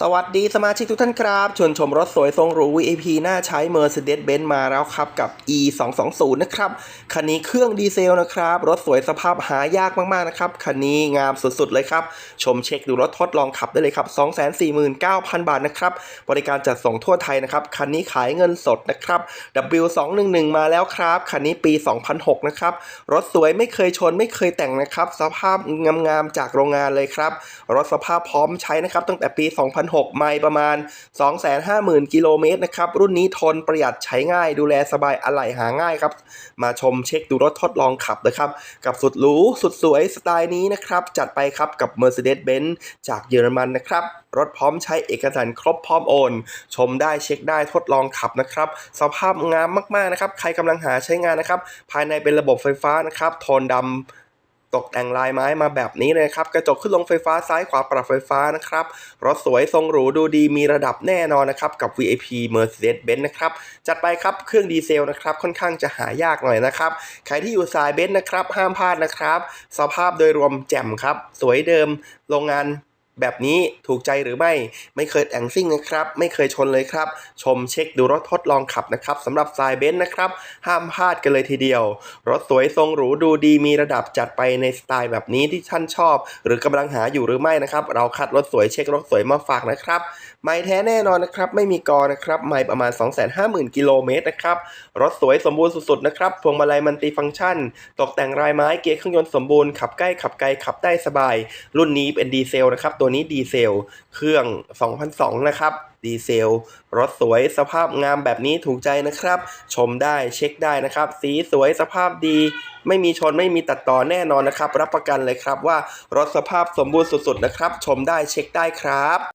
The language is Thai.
สวัสดีสมาชิกทุกท่านครับ ชวนชมรถสวยทรงหรู VIP น่าใช้ Mercedes-Benz มาแล้วครับ กับ E 2 2 0นะครับ คันนี้เครื่องดีเซลนะครับ รถสวยสภาพหายากมากๆนะครับ คันนี้งามสุดๆเลยครับ ชมเช็คดูรถทดลองขับได้เลยครับ 249,000 บาทนะครับ บริการจัดส่งทั่วไทยนะครับ คันนี้ขายเงินสดนะครับ W211 มาแล้วครับ คันนี้ปี 2006 นะครับ รถสวยไม่เคยชนไม่เคยแต่งนะครับ สภาพงามๆจากโรงงานเลยครับ รถสภาพพร้อมใช้นะครับตั้งแต่ปี2006 ไม่ประมาณ 250,000 กิโลเมตรนะครับ รุ่นนี้ทนประหยัดใช้ง่าย ดูแลสบายอะไหล่หาง่ายครับ มาชมเช็คดูรถทดลองขับนะครับ กับสุดหรูสุดสวยสไตล์นี้นะครับ จัดไปครับกับ Mercedes-Benz จากเยอรมันนะครับ รถพร้อมใช้เอกสารครบพร้อมโอน ชมได้เช็คได้ทดลองขับนะครับ สภาพงามมากๆนะครับ ใครกำลังหาใช้งานนะครับ ภายในเป็นระบบไฟฟ้านะครับ โทนดำ ตกแต่งลายไม้มาแบบนี้เลยครับ กระจกขึ้นลงไฟฟ้าซ้ายขวาปรับไฟฟ้านะครับ รถสวยทรงหรูดูดีมีระดับแน่นอนนะครับ กับ VIP Mercedes-Benz นะครับ จัดไปครับเครื่องดีเซลนะครับ ค่อนข้างจะหายากหน่อยนะครับ ใครที่อยู่สายเบนซ์นะครับ ห้ามพลาดนะครับ สภาพโดยรวมแจ่มครับ สวยเดิมโรงงาน แบบนี้ถูกใจหรือไม่ไม่เคยแต่งซิ่งนะครับ ไม่เคยชนเลยครับ ชมเช็คดูรถทดลองขับนะครับสำหรับสายเบนซ์นะครับ ห้ามพลาดกันเลยทีเดียว รถสวยทรงหรูดูดีมีระดับจัดไปในสไตล์แบบนี้ที่ท่านชอบ หรือกำลังหาอยู่หรือไม่นะครับ เราคัดรถสวยเช็ครถสวยมาฝากนะครับไม่แท้แน่นอนนะครับ ไม่มีกอนะครับไม่ประมาณ 250,000 กิโลเมตรนะครับ รถสวยสมบูรณ์สุดๆนะครับพวงมาลัยมันติฟังก์ชัน ตกแต่งลายไม้เกียร์เครื่องยนต์สมบูรณ์ขับใกล้ขับไกลขับได้สบาย รุ่นนี้เป็นดีเซลนะครับตัวนี้ดีเซล เครื่อง 2002 นะครับ ดีเซล รถสวยสภาพงามแบบนี้ถูกใจนะครับ ชมได้เช็คได้นะครับ สีสวยสภาพดี ไม่มีชนไม่มีตัดต่อแน่นอนนะครับ รับประกันเลยครับว่ารถสภาพสมบูรณ์สุดๆนะครับ ชมได้เช็คได้ครับ